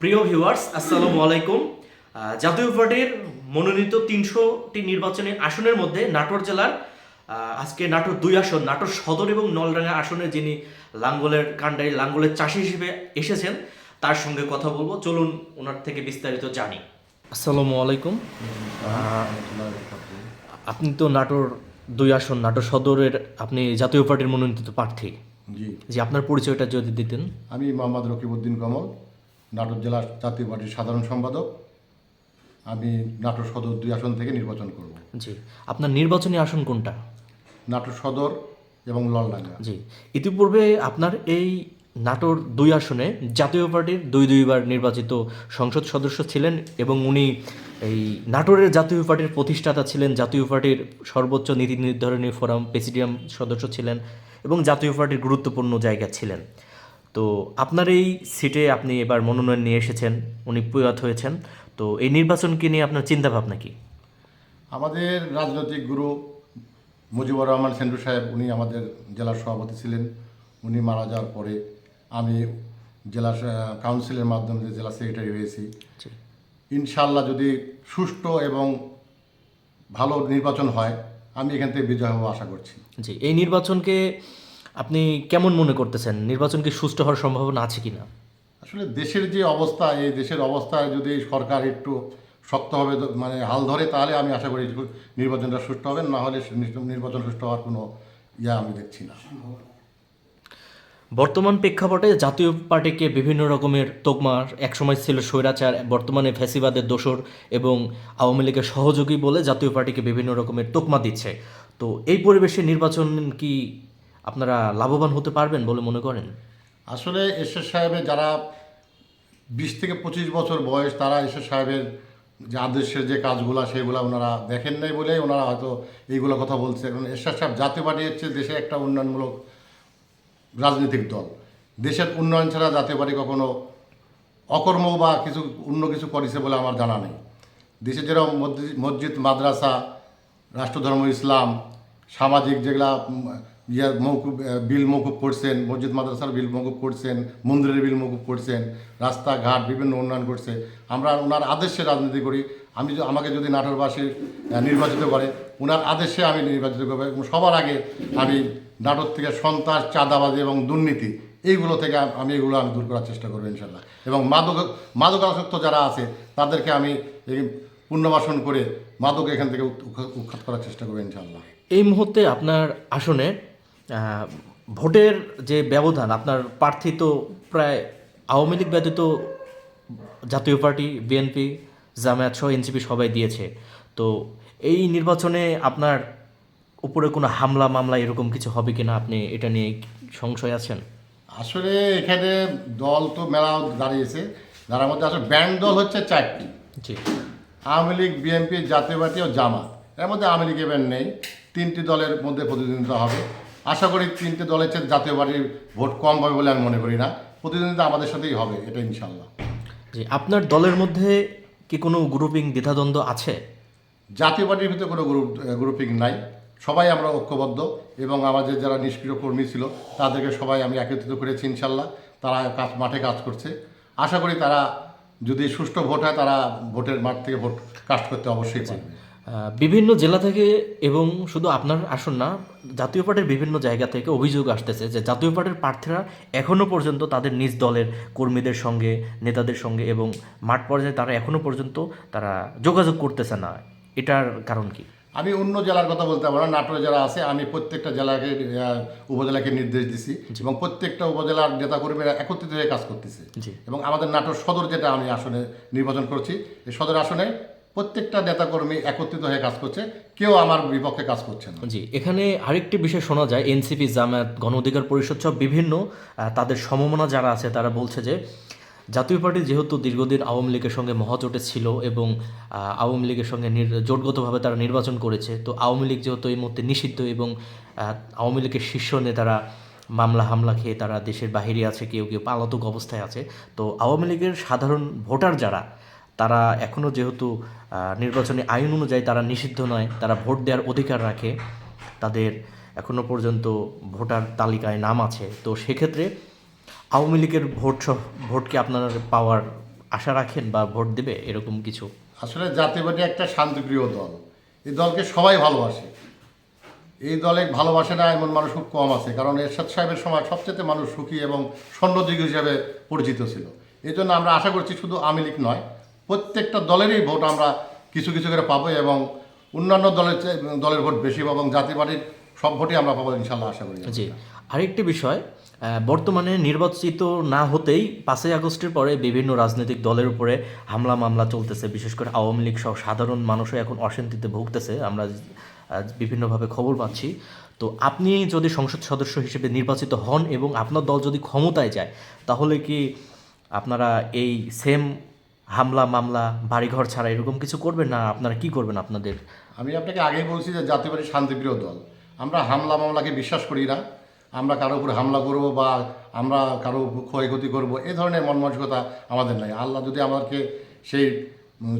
প্রিয় ভিউয়ার্স আসসালামু আলাইকুম। জাতীয় পার্টির মনোনীত তিনশোটি নির্বাচনী আসনের মধ্যে নাটোর জেলার আজকে নাটোর দুই আসন নাটোর সদর এবং নলডাঙ্গা আসনে যিনি লাঙ্গলের কাণ্ডারি লাঙ্গলের চাষি হিসেবে এসেছেন তার সঙ্গে কথা বলব। চলুন ওনার থেকে বিস্তারিত জানি। আসসালামু আলাইকুম। আপনি তো নাটোর দুই আসন নাটোর সদরের আপনি জাতীয় পার্টির মনোনীত প্রার্থী। জি আপনার পরিচয়টা যদি দিতেন। আমি মোহাম্মদ রকিবউদ্দিন কমল। নাটোর জেলার জাতীয় পার্টির সাধারণ সম্পাদক। আমি নাটোর সদর দুই আসন থেকে নির্বাচন করব। জি। আপনার নির্বাচনী আসন কোনটা? নাটোর সদর এবং ললডাঙ্গা। জি। ইতিপূর্বে আপনার এই নাটোর দুই আসনে জাতীয় পার্টির দুই দুইবার নির্বাচিত সংসদ সদস্য ছিলেন এবং উনি এই নাটোরের জাতীয় পার্টির প্রতিষ্ঠাতা ছিলেন জাতীয় পার্টির সর্বোচ্চ নীতি নির্ধারণী ফোরাম প্রেসিডিয়াম সদস্য ছিলেন এবং জাতীয় পার্টির গুরুত্বপূর্ণ জায়গা ছিলেন। তো আপনার এই সিটে আপনি এবার মনোনয়ন নিয়ে এসেছেন উনি প্রয়াত হয়েছেন। তো এই নির্বাচনকে নিয়ে আপনার চিন্তা ভাবনা কি? আমাদের রাজনৈতিক গুরু মুজিবুর রহমান সেন্টু সাহেব উনি আমাদের জেলার সভাপতি ছিলেন। উনি মারা যাওয়ার পরে আমি জেলা কাউন্সিলের মাধ্যমে জেলা সেক্রেটারি হয়েছি। ইনশাল্লাহ যদি সুষ্ঠু এবং ভালো নির্বাচন হয় আমি এখান থেকে বিজয় হব আশা করছি। জি এই নির্বাচনকে আপনি কেমন মনে করতেছেন? নির্বাচন কি সুষ্ঠু হওয়ার সম্ভাবনা আছে কিনা? আসলে দেশের যে অবস্থা এই দেশের অবস্থায় যদি সরকার একটু শক্তভাবে মানে হাল ধরে তাহলে আমি আশা করি নির্বাচনটা সুষ্ঠু হবে। না হলে নির্বাচন সুষ্ঠু হওয়ার কোনো ইয়া আমি দেখছি না। বর্তমান প্রেক্ষাপটে জাতীয় পার্টিকে বিভিন্ন রকমের তোকমার একসময় ছিল স্বৈরাচার বর্তমানে ফ্যাসিবাদের দোসর এবং আওয়ামী লীগের সহযোগী বলে জাতীয় পার্টিকে বিভিন্ন রকমের তোকমা দিচ্ছে। তো এই পরিবেশে নির্বাচন কি আপনারা লাভবান হতে পারবেন বলে মনে করেন? আসলে এরশাদ সাহেবের যারা বিশ থেকে পঁচিশ বছর বয়স, তারা এরশাদ সাহেবের যে আদর্শের যে কাজগুলো, সেগুলো ওনারা দেখেন নাই বলেই ওনারা হয়তো এইগুলো কথা বলছে। কারণ এরশাদ সাহেব জাতীয় পার্টি হচ্ছে দেশে একটা উন্নয়নমূলক রাজনৈতিক দল। দেশের উন্নয়ন ছাড়া জাতীয় পার্টি কখনো অকর্ম বা কিছু, অন্য কিছু করেছে বলে আমার জানা নেই। দেশে যেরকম মসজিদ- মাদ্রাসা, রাষ্ট্রধর্ম, ইসলাম, সামাজিক যেগুলা ইয়ে মৌকুব বিল মৌকুব করছেন, মসজিদ মাদ্রাসার বিল মৌকুব করছেন, মন্দিরের বিল মৌকুব করছেন, রাস্তাঘাট বিভিন্ন উন্নয়ন করছে। আমরা ওনার আদেশে রাজনীতি করি। আমি আমাকে যদি নাটোরবাসী নির্বাচিত করে ওনার আদেশে আমি নির্বাচিত করব এবং সবার আগে আমি নাটোর থেকে সন্ত্রাস, চাঁদাবাজি এবং দুর্নীতি, এইগুলো থেকে আমি এগুলো আমি দূর করার চেষ্টা করব ইনশাল্লাহ। এবং মাদক, মাদকাসক্ত যারা আছে, তাদেরকে আমি পুনর্বাসন করে মাদক এখান থেকে উৎ- উৎ- উৎখাত করার চেষ্টা করব ইনশাল্লাহ। এই মুহূর্তে আপনার আসনে ভোটের যে ব্যবধান আপনার প্রার্থী তো প্রায় আওয়ামী লীগ ব্যতীত জাতীয় পার্টি বিএনপি জামায়াত সহ এনসিপি সবাই দিয়েছে। তো এই নির্বাচনে আপনার উপরে কোনো হামলা মামলা এরকম কিছু হবে কিনা আপনি এটা নিয়ে সংশয় আছেন? আসলে এখানে দল তো মেলা দাঁড়িয়েছে। যার মধ্যে আসলে ব্যান্ড দল হচ্ছে চারটি। জি। আওয়ামী লীগ বিএনপি জাতীয় পার্টি ও জামাত। এর মধ্যে আওয়ামী লীগ এবার নেই। তিনটি দলের মধ্যে প্রতিদ্বন্দ্বিতা হবে। আশা করি তিনটে দলের চেয়ে জাতীয় পার্টির ভোট কম হবে বলে আমি মনে করি না। প্রতিদ্বন্দ্বিতা আমাদের সাথেই হবে এটা ইনশাল্লাহ জি আপনার দলের মধ্যে কি কোনো গ্রুপিং দ্বিধাদ্বন্দ্ব আছে? জাতীয় পার্টির ভিতরে কোনো গ্রুপ গ্রুপিং নাই। সবাই আমরা ঐক্যবদ্ধ এবং আমাদের যারা নিষ্ক্রিয় কর্মী ছিল তাদেরকে সবাই আমি একত্রিত করেছি ইনশাল্লাহ তারা কাজ মাঠে কাজ করছে। আশা করি তারা যদি সুষ্ঠু ভোট হয় তারা ভোটের মাঠ থেকে ভোট কাস্ট করতে অবশ্যই পারবে। বিভিন্ন জেলা থেকে এবং শুধু আপনার আসন না জাতীয় পার্টির বিভিন্ন জায়গা থেকে অভিযোগ আসতেছে যে জাতীয় পার্টির প্রার্থীরা এখনও পর্যন্ত তাদের নিজ দলের কর্মীদের সঙ্গে নেতাদের সঙ্গে এবং মাঠ পর্যায়ে তারা এখনও পর্যন্ত তারা যোগাযোগ করতেছে না। এটার কারণ কি? আমি অন্য জেলার কথা বলতে পারব না নাটোরে যারা আছে আমি প্রত্যেকটা জেলাকে উপজেলাকে নির্দেশ দিছি এবং প্রত্যেকটা উপজেলার নেতাকর্মীরা একত্রিত হয়ে কাজ করতেছে। জি। এবং আমাদের নাটোর সদর যেটা আমি আসনে নির্বাচন করছি এই সদর আসনে প্রত্যেকটা নেতাকর্মী একত্রিত হয়ে কাজ করছে, কেউ আমার বিপক্ষে কাজ করছে না। জি, এখানে আরেকটি বিষয় শোনা যায়, এনসিপি, জামায়াত, গণ অধিকার পরিষদ সব বিভিন্ন তাদের সমমনা যারা আছে, তারা বলছে যে, জাতীয় পার্টি যেহেতু দীর্ঘদিন আওয়ামী লীগের সঙ্গে মহাজোটে ছিল এবং আওয়ামী লীগের সঙ্গে জোটগতভাবে তারা নির্বাচন করেছে, তো আওয়ামী লীগ যেহেতু এই মুহূর্তে নিষিদ্ধ এবং আওয়ামী লীগের শীর্ষ নেতারা মামলা, হামলা খেয়ে তারা দেশের বাহিরে আছে, কেউ কেউ পালাতক অবস্থায় আছে, তো আওয়ামী লীগের সাধারণ ভোটার যারা তারা এখনও যেহেতু নির্বাচনী আইন অনুযায়ী তারা নিষিদ্ধ নয়, তারা ভোট দেওয়ার অধিকার রাখে, তাদের এখনও পর্যন্ত ভোটার তালিকায় নাম আছে। তো সেক্ষেত্রে আওয়ামী লীগের ভোট সহ ভোটকে আপনার পাওয়ার আশা রাখেন বা ভোট দেবে, এরকম কিছু? আসলে জাতীয় পার্টি একটা শান্তিপ্রিয় দল। এই দলকে সবাই ভালোবাসে। এই দলে ভালোবাসে না এমন মানুষ খুব কম আছে, কারণ এরশাদ সাহেবের সময় সবচেয়ে মানুষ সুখী এবং স্বর্ণযুগ হিসেবে পরিচিত ছিল। এই জন্য আমরা আশা করছি শুধু আওয়ামী লীগ নয় প্রত্যেকটা দলেরই ভোট আমরা কিছু কিছু করে পাবো এবং অন্যান্য দলের দলের ভোট বেশি এবং জাতীয় পার্টির সব ভোটই আমরা পাবো ইনশাল্লাহ আশা করি। জি। আরেকটি বিষয় বর্তমানে নির্বাচিত না হতেই পাঁচই আগস্টের পরে বিভিন্ন রাজনৈতিক দলের উপরে হামলা মামলা চলতেছে, বিশেষ করে আওয়ামী লীগ সহ সাধারণ মানুষও এখন অশান্তিতে ভুগতেছে, আমরা বিভিন্নভাবে খবর পাচ্ছি। তো আপনি যদি সংসদ সদস্য হিসেবে নির্বাচিত হন এবং আপনার দল যদি ক্ষমতায় যায়, তাহলে কি আপনারা এই সেম হামলা মামলা বাড়িঘর ছাড়া এরকম কিছু করবেন না? আপনারা কি করবেন আপনাদের? আমি আপনাকে আগেই বলছি যে জাতীয় পার্টি শান্তিপ্রিয় দল। আমরা হামলা মামলাকে বিশ্বাস করি না। আমরা কারও উপর হামলা করব বা আমরা কারও ক্ষয়ক্ষতি করব এই ধরনের মন মানসিকতা আমাদের নাই। আল্লাহ যদি আমাদেরকে সেই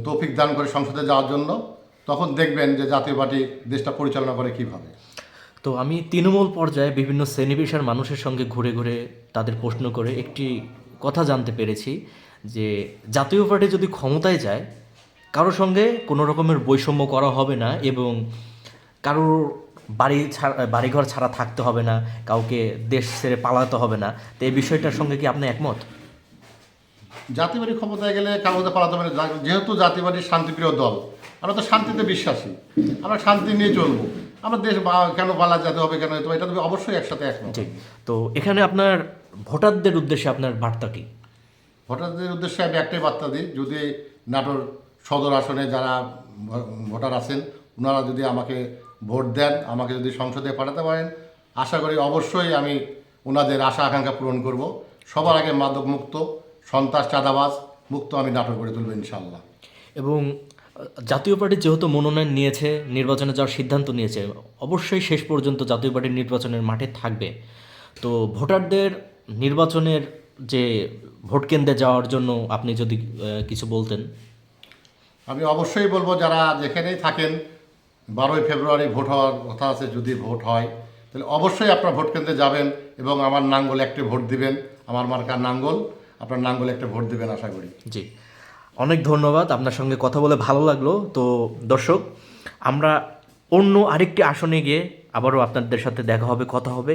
তৌফিক দান করে সংসদে যাওয়ার জন্য তখন দেখবেন যে জাতীয় পার্টি দেশটা পরিচালনা করে কীভাবে। তো আমি তৃণমূল পর্যায়ে বিভিন্ন শ্রেণি পেশার মানুষের সঙ্গে ঘুরে ঘুরে তাদের প্রশ্ন করে একটি কথা জানতে পেরেছি। যে জাতীয় পার্টি যদি ক্ষমতায় যায় কারোর সঙ্গে কোনো রকমের বৈষম্য করা হবে না এবং কারোর বাড়ি ছাড়া বাড়িঘর ছাড়া থাকতে হবে না কাউকে দেশ ছেড়ে পালাতে হবে না তো এই বিষয়টার সঙ্গে কি আপনি একমত? পার্টি ক্ষমতায় গেলে কাগজে পালাতে পারে যা- যেহেতু পার্টির শান্তিপ্রিয় দল আমরা তো শান্তিতে বিশ্বাসী। আমরা শান্তি নিয়ে চলবো। আমরা দেশ কেন পালা যেতে হবে কেন এটা তো অবশ্যই একসাথে একমত। ঠিক। তো এখানে আপনার ভোটারদের উদ্দেশ্যে আপনার বার্তা কি? ভোটারদের উদ্দেশ্যে আমি একটাই বার্তা দিই, যদি নাটোর সদর আসনে যারা ভোটার আছেন ওনারা যদি আমাকে ভোট দেন, আমাকে যদি সংসদে পাঠাতে পারেন, আশা করি অবশ্যই আমি ওনাদের আশা আকাঙ্ক্ষা পূরণ করব। সবার আগে মাদক মুক্ত, সন্ত্রাস, চাঁদাবাজ মুক্ত আমি নাটোর করে তুলব ইনশাল্লাহ এবং জাতীয় পার্টি যেহেতু মনোনয়ন নিয়েছে, নির্বাচনে যাওয়ার সিদ্ধান্ত নিয়েছে, অবশ্যই শেষ পর্যন্ত জাতীয় পার্টির নির্বাচনের মাঠে থাকবে। তো ভোটারদের নির্বাচনের যে ভোট কেন্দ্রে যাওয়ার জন্য আপনি যদি কিছু বলতেন। আমি অবশ্যই বলব যারা যেখানেই থাকেন বারোই ফেব্রুয়ারি ভোট হওয়ার কথা আছে যদি ভোট হয় তাহলে অবশ্যই আপনার ভোট কেন্দ্রে যাবেন এবং আমার নাঙ্গল একটি ভোট দিবেন। আমার মার্কার নাঙ্গল আপনার নাঙ্গল একটা ভোট দিবেন আশা করি। জি। অনেক ধন্যবাদ আপনার সঙ্গে কথা বলে ভালো লাগল। তো দর্শক আমরা অন্য আরেকটি আসনে গিয়ে আবারও আপনাদের সাথে দেখা হবে কথা হবে।